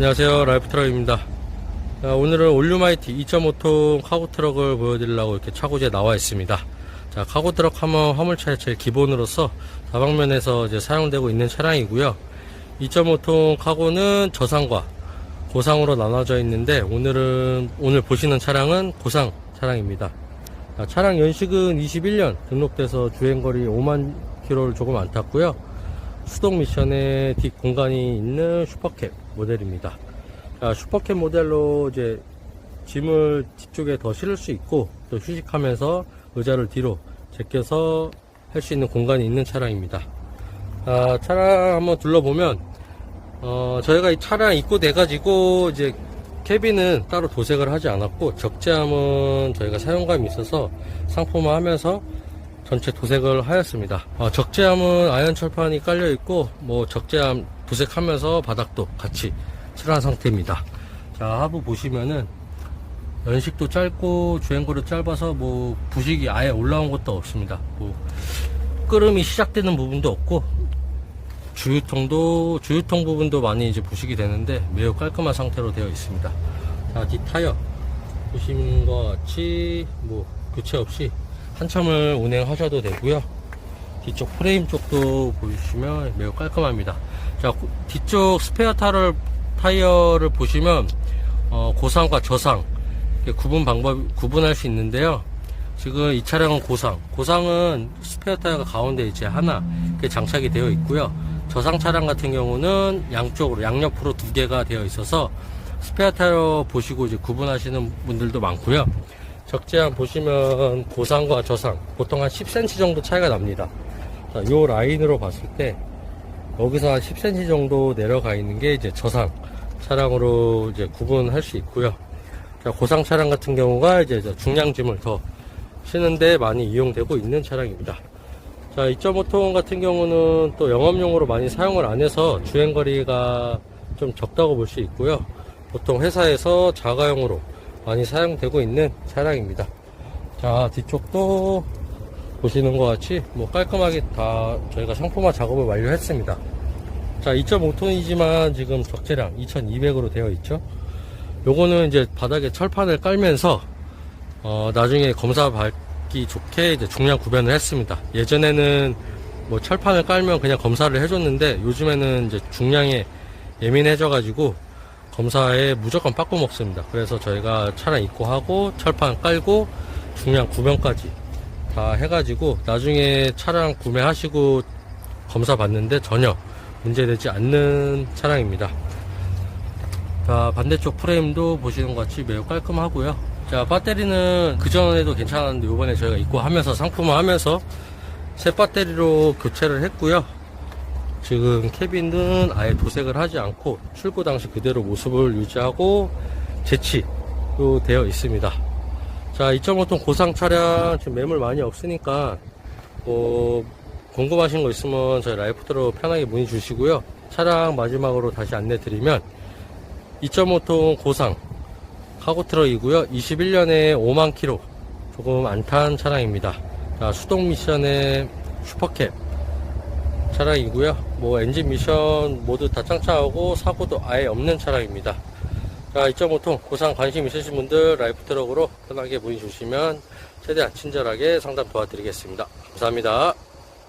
안녕하세요. 라이프트럭입니다. 자, 오늘은 올류마이티 2.5톤 카고트럭을 보여드리려고 이렇게 차고지에 나와 있습니다. 자 카고트럭 하면 화물차의 제일 기본으로서 다방면에서 이제 사용되고 있는 차량이고요. 2.5톤 카고는 저상과 고상으로 나눠져 있는데 오늘은 오늘 보시는 차량은 고상 차량입니다. 자, 차량 연식은 21년 등록돼서 주행거리 5만 킬로를 조금 안 탔고요 수동 미션에 뒷 공간이 있는 슈퍼캡 모델입니다. 자, 슈퍼캡 모델로 이제 짐을 뒤쪽에 더 실을 수 있고 또 휴식하면서 의자를 뒤로 제껴서 할 수 있는 공간이 있는 차량입니다. 아, 차량 한번 둘러보면 어, 저희가 이 차량 입고돼 가지고 이제 캐빈은 따로 도색을 하지 않았고 적재함은 저희가 사용감이 있어서 상품화하면서 전체 도색을 하였습니다. 어, 적재함은 아연 철판이 깔려 있고 뭐 적재함 도색하면서 바닥도 같이 칠한 상태입니다. 자 하부 보시면은 연식도 짧고 주행거리 짧아서 뭐 부식이 아예 올라온 것도 없습니다. 뭐 끄름이 시작되는 부분도 없고 주유통도 주유통 부분도 많이 이제 부식이 되는데 매우 깔끔한 상태로 되어 있습니다. 자, 뒷 타이어 보시는 것 같이 뭐 교체 없이 한참을 운행하셔도 되고요. 뒤쪽 프레임 쪽도 보시면 매우 깔끔합니다. 자, 고- 뒤쪽 스페어 타를, 타이어를 보시면 어, 고상과 저상 구분 방법 구분할 수 있는데요. 지금 이 차량은 고상. 고상은 스페어 타이어가 가운데 이제 하나 장착이 되어 있고요. 저상 차량 같은 경우는 양쪽으로 양옆으로 두 개가 되어 있어서 스페어 타이어 보시고 이제 구분하시는 분들도 많고요. 적재함 보시면 고상과 저상 보통 한 10cm 정도 차이가 납니다. 자, 요 라인으로 봤을 때 여기서 한 10cm 정도 내려가 있는 게 이제 저상 차량으로 이제 구분할 수 있고요. 자, 고상 차량 같은 경우가 이제 저 중량짐을 더 쉬는데 많이 이용되고 있는 차량입니다. 자, 2.5톤 같은 경우는 또 영업용으로 많이 사용을 안 해서 주행거리가 좀 적다고 볼 수 있고요. 보통 회사에서 자가용으로 많이 사용되고 있는 차량입니다. 자, 뒤쪽도 보시는 것 같이 뭐 깔끔하게 다 저희가 상품화 작업을 완료했습니다. 자, 2.5톤이지만 지금 적재량 2200으로 되어 있죠. 요거는 이제 바닥에 철판을 깔면서 어, 나중에 검사 받기 좋게 이제 중량 구변을 했습니다. 예전에는 뭐 철판을 깔면 그냥 검사를 해줬는데 요즘에는 이제 중량에 예민해져가지고 검사에 무조건 빠꾸 먹습니다. 그래서 저희가 차량 입고하고 철판 깔고 중량 구변까지 다 해가지고 나중에 차량 구매하시고 검사 받는데 전혀 문제되지 않는 차량입니다. 자, 반대쪽 프레임도 보시는 것 같이 매우 깔끔하고요. 자, 배터리는 그전에도 괜찮았는데 이번에 저희가 입고하면서 상품화 하면서 새 배터리로 교체를 했고요. 지금 캐빈은 아예 도색을 하지 않고 출고 당시 그대로 모습을 유지하고 재치도 되어 있습니다. 자, 2.5톤 고상 차량 지금 매물 많이 없으니까 뭐 궁금하신 거 있으면 저희 라이프트로 편하게 문의 주시고요. 차량 마지막으로 다시 안내 드리면 2.5톤 고상 카고 트럭이고요. 21년에 5만 킬로 조금 안 탄 차량입니다. 자, 수동 미션의 슈퍼캡 차량이고요. 뭐 엔진 미션 모두 다 짱짱하고 사고도 아예 없는 차량입니다. 자, 2.5톤 고상 관심 있으신 분들 라이프 트럭으로 편하게 문의 주시면 최대한 친절하게 상담 도와드리겠습니다. 감사합니다.